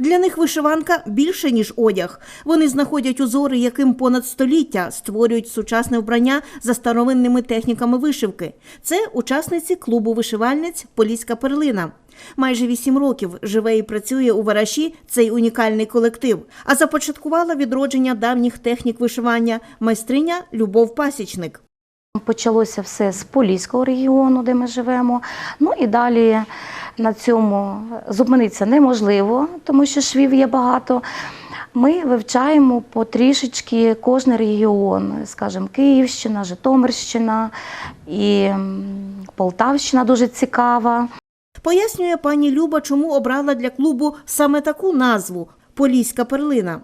Для них вишиванка більше, ніж одяг. Вони знаходять узори, яким понад століття створюють сучасне вбрання за старовинними техніками вишивки. Це учасниці клубу вишивальниць Поліська перлина. Майже вісім років живе і працює у Вараші цей унікальний колектив. А започаткувала відродження давніх технік вишивання майстриня Любов Пасічник. Почалося все з Поліського регіону, де ми живемо. Ну і далі на цьому зупинитися неможливо, тому що швів є багато. Ми вивчаємо потрішечки кожен регіон, скажімо, Київщина, Житомирщина і Полтавщина дуже цікава. Пояснює пані Люба, чому обрала для клубу саме таку назву Поліська перлина.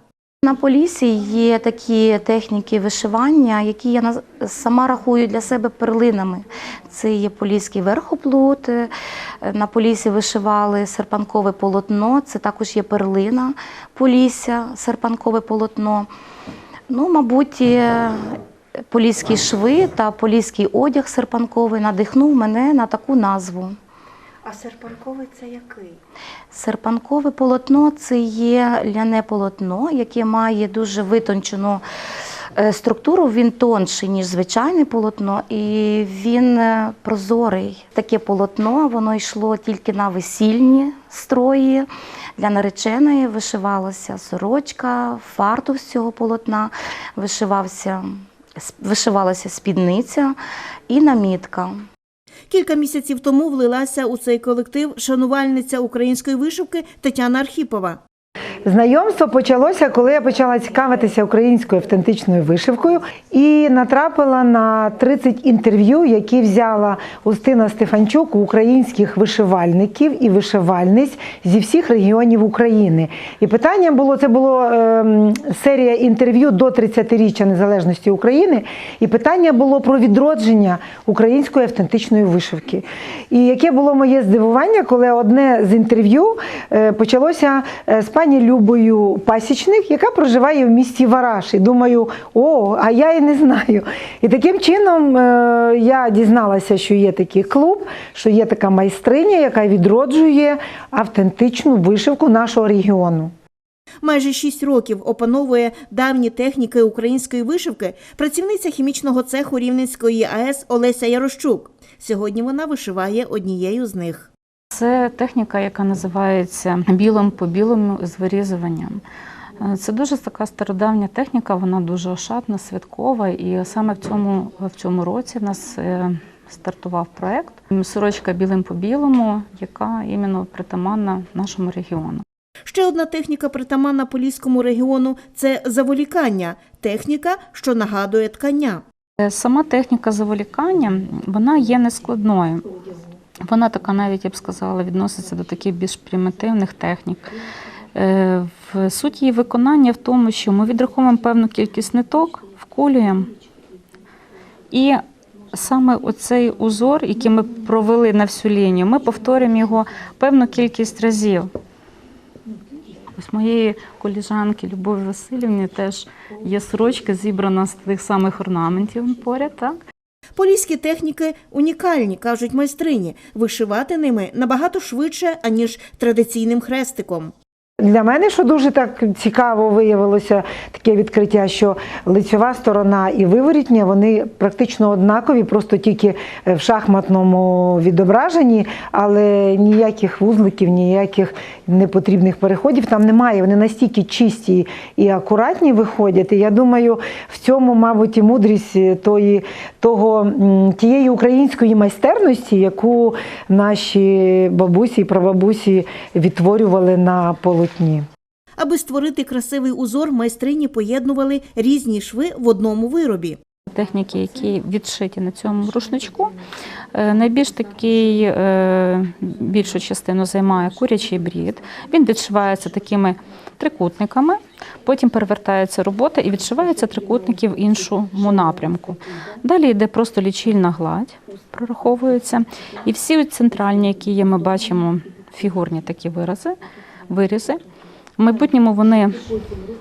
На Полісі є такі техніки вишивання, які я сама рахую для себе перлинами. Це є поліський верхоплут. е, На Полісі вишивали серпанкове полотно, це також є перлина Полісся, серпанкове полотно. Ну, мабуть, е, поліські шви та поліський одяг серпанковий надихнув мене на таку назву. А серпанковий це який? Серпанкове полотно це є ляне полотно, яке має дуже витончену е, структуру. Він тонший, ніж звичайне полотно, і він е, прозорий. Таке полотно воно йшло тільки на весільні строї. Для нареченої вишивалася сорочка, фартух з цього полотна, вишивався, вишивалася спідниця і намітка. Кілька місяців тому влилася у цей колектив шанувальниця української вишивки Тетяна Архіпова. Знайомство почалося, коли я почала цікавитися українською автентичною вишивкою і натрапила на 30 інтерв'ю, які взяла Устина Стефанчук у українських вишивальників і вишивальниць зі всіх регіонів України. І питання було: це було ем, серія інтерв'ю до 30-річчя незалежності України. І питання було про відродження української автентичної вишивки. І яке було моє здивування, коли одне з інтерв'ю е, почалося е, з пані Любою Пасічник, яка проживає в місті Вараш. І думаю, о, а я і не знаю. І таким чином е, я дізналася, що є такий клуб, що є така майстриня, яка відроджує автентичну вишивку нашого регіону. Майже шість років опановує давні техніки української вишивки працівниця хімічного цеху Рівненської АЕС Олеся Ярощук. Сьогодні вона вишиває однією з них. Це техніка, яка називається білим по білому з вирізуванням. Е, Це дуже така стародавня техніка, вона дуже ошатна, святкова, і саме в цьому, в цьому році в нас е, стартував проект Сорочка білим по білому, яка іменно притаманна нашому регіону. Ще одна техніка притаманна Поліському регіону це заволікання, техніка, що нагадує ткання. Е, Сама техніка заволікання вона є нескладною. Вона така, навіть я б сказала, відноситься до таких більш примітивних технік. Е, В суть її виконання в тому, що ми відраховуємо певну кількість ниток, вколюємо. І саме оцей узор, який ми провели на всю лінію, ми повторюємо його певну кількість разів. Ось моєї коліжанки Любові Васильівни теж є сорочка, зібрана з тих самих орнаментів поряд. Так? Поліські техніки унікальні, кажуть майстрині. Вишивати ними набагато швидше, аніж традиційним хрестиком. Для мене, що дуже так цікаво виявилося таке відкриття, що лицьова сторона і виворітня вони практично однакові, просто тільки в шахматному відображенні, але ніяких вузликів, ніяких непотрібних переходів там немає. Вони настільки чисті і акуратні виходять. І я думаю, в цьому, мабуть, і мудрість тої, того, тієї української майстерності, яку наші бабусі і прабабусі відтворювали на полотні. Аби створити красивий узор, майстрині поєднували різні шви в одному виробі. Техніки, які відшиті на цьому рушничку. Е, Найбільш такий е, більшу частину займає курячий брід. Він відшивається такими трикутниками, потім перевертається робота і відшиваються трикутники в іншому напрямку. Далі йде просто лічильна гладь, прораховується. І всі центральні, які є, ми бачимо фігурні такі вирази, вирізи. В майбутньому вони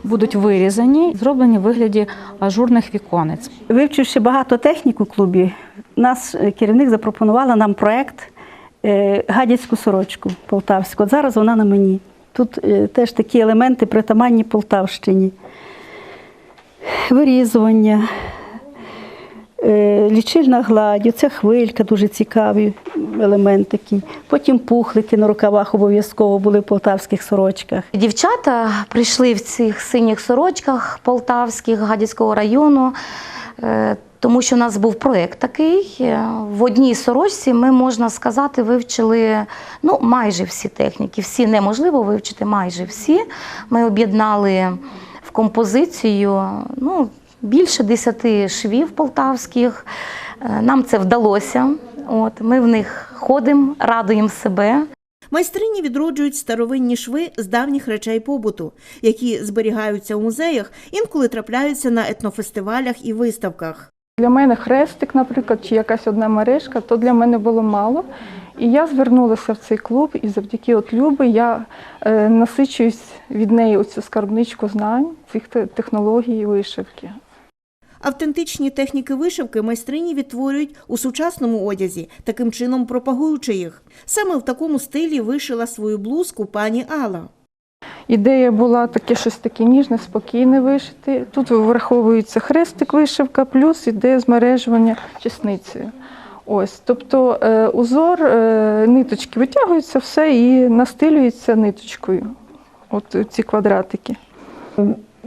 будуть вирізані, зроблені в вигляді ажурних віконець. Вивчивши багато технік у клубі, нас е, керівник запропонувала нам проект е, гадяцьку сорочку полтавську. От зараз вона на мені. Тут е, теж такі елементи притаманні Полтавщині. Вирізування, лічильна гладь, оця хвилька дуже цікавий елемент такий. Потім пухлики на рукавах обов'язково були в полтавських сорочках. Дівчата прийшли в цих синіх сорочках полтавських Гадяцького району, е, тому що у нас був проєкт такий. Е, В одній сорочці ми, можна сказати, вивчили ну, майже всі техніки. Всі неможливо вивчити, майже всі. Ми об'єднали в композицію ну, більше десяти швів полтавських. Е, Нам це вдалося. От, ми в них ходимо, радуємо себе. Майстрині відроджують старовинні шви з давніх речей побуту, які зберігаються у музеях, інколи трапляються на етнофестивалях і виставках. Для мене хрестик, наприклад, чи якась одна мережка, то для мене було мало. І я звернулася в цей клуб, і завдяки от Люби я е, насичуюсь від неї оцю скарбничку знань, цих технологій і вишивки. Автентичні техніки вишивки майстрині відтворюють у сучасному одязі, таким чином пропагуючи їх. Саме в такому стилі вишила свою блузку пані Алла. Ідея була таке щось таке ніжне, спокійне вишити. Тут враховується хрестик вишивка, плюс іде змережування чесницею. Ось, тобто е, узор, е, ниточки витягуються все і настилюється ниточкою. От ці квадратики.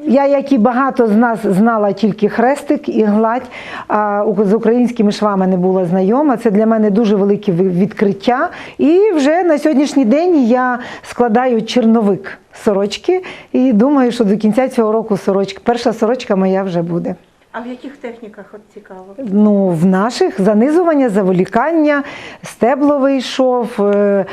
Я, як і багато з нас, знала тільки хрестик і гладь, а з українськими швами не була знайома. Це для мене дуже велике відкриття. І вже на сьогоднішній день я складаю черновик сорочки і думаю, що до кінця цього року сорочка, перша сорочка моя вже буде. А в яких техніках от цікаво? Ну, в наших занизування, заволікання, стебловий шов, е,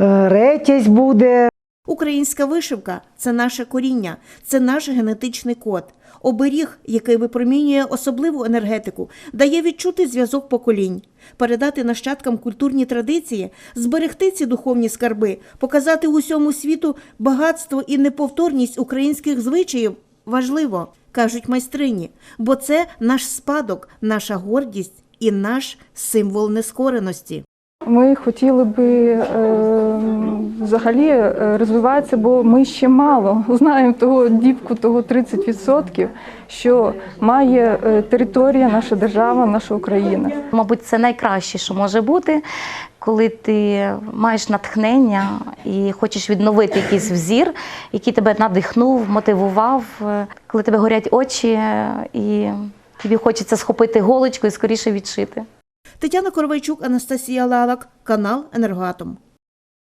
е, ретязь буде. Українська вишивка це наше коріння, це наш генетичний код. Оберіг, який випромінює особливу енергетику, дає відчути зв'язок поколінь, передати нащадкам культурні традиції, зберегти ці духовні скарби, показати усьому світу багатство і неповторність українських звичаїв важливо, кажуть майстрині, бо це наш спадок, наша гордість і наш символ нескореності. Ми хотіли би е, взагалі розвиватися, бо ми ще мало знаємо того дівку, того 30%, що має е, територія, наша держава, наша Україна. Мабуть, це найкраще, що може бути, коли ти маєш натхнення і хочеш відновити якийсь взір, який тебе надихнув, мотивував, е, коли тебе горять очі, е, і тобі хочеться схопити голочку і скоріше відшити. Тетяна Коровайчук, Анастасія Лалак, канал Енергоатом.